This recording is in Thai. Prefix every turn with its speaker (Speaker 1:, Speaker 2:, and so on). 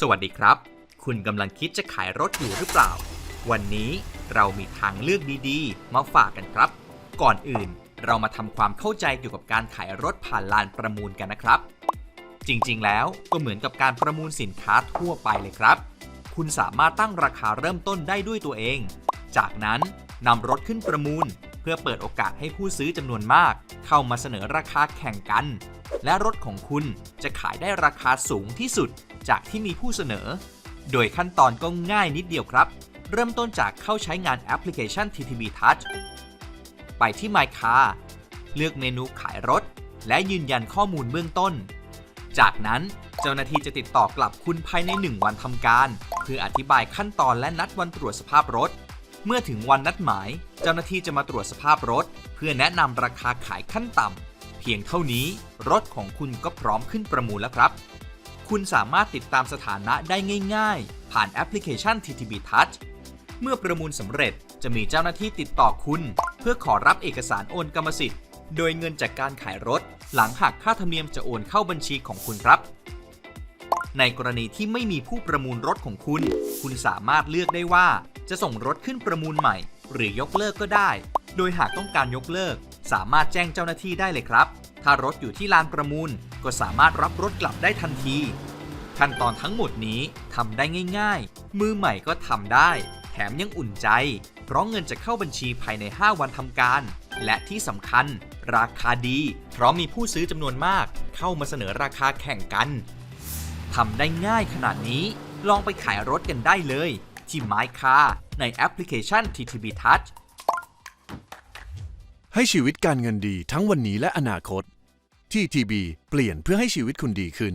Speaker 1: สวัสดีครับ คุณกำลังคิดจะขายรถอยู่หรือเปล่า วันนี้เรามีทางเลือกดีๆ มาฝากกันครับ ก่อนอื่นเรามาทำความเข้าใจเกี่ยวกับการขายรถผ่านลานประมูลกันนะครับ จริงๆ แล้วก็เหมือนกับการประมูลสินค้าทั่วไปเลยครับ คุณสามารถตั้งราคาเริ่มต้นได้ด้วยตัวเอง จากนั้นนำรถขึ้นประมูล เพื่อเปิดโอกาสให้ผู้ซื้อจำนวนมาก เข้ามาเสนอราคาแข่งกัน และรถของคุณจะขายได้ราคาสูงที่สุดจากที่มีผู้เสนอ โดยขั้นตอนก็ง่ายนิดเดียวครับ เริ่มต้นจากเข้าใช้งานแอปพลิเคชัน TTB Touch ไปที่ My Car เลือกเมนูขายรถ และยืนยันข้อมูลเบื้องต้น จากนั้นเจ้าหน้าที่จะติดต่อกลับคุณภายใน 1 วันทำการ เพื่ออธิบายขั้นตอนและนัดวันตรวจสภาพรถ เมื่อถึงวันนัดหมาย เจ้าหน้าที่จะมาตรวจสภาพรถ เพื่อแนะนำราคาขายขั้นต่ำ เพียงเท่านี้รถของคุณก็พร้อมขึ้นประมูลแล้วครับ คุณสามารถติดตามสถานะได้ง่าย ๆ ผ่านแอปพลิเคชัน TTB Touch เมื่อประมูลสำเร็จจะมีเจ้าหน้าที่ติดต่อคุณ เพื่อขอรับเอกสารโอนกรรมสิทธิ์ โดยเงินจากการขายรถ หลังหักค่าธรรมเนียมจะโอนเข้าบัญชีของคุณครับ ในกรณีที่ไม่มีผู้ประมูลรถของคุณ คุณสามารถเลือกได้ว่า จะส่งรถขึ้นประมูลใหม่ หรือยกเลิกก็ได้ โดยหากต้องการยกเลิก สามารถแจ้งเจ้าหน้าที่ได้เลยครับ ถ้ารถอยู่ที่ลานประมูล ก็สามารถรับรถกลับได้ทันที ขั้นตอนทั้งหมดนี้ทำได้ง่าย ๆ มือใหม่ก็ทำได้ แถมยังอุ่นใจ เพราะเงินจะเข้าบัญชีภายใน 5 วันทำการ และที่สำคัญ ราคาดี เพราะมีผู้ซื้อจำนวนมาก เข้ามาเสนอราคาแข่งกัน ทำได้ง่ายขนาดนี้ ลองไปขายรถกันได้เลย ที่ My Car ในแอปพลิเคชัน TTB Touch
Speaker 2: ให้ชีวิตการเงินดีทั้งวันนี้และอนาคต TTB เปลี่ยนเพื่อให้ชีวิตคุณดีขึ้น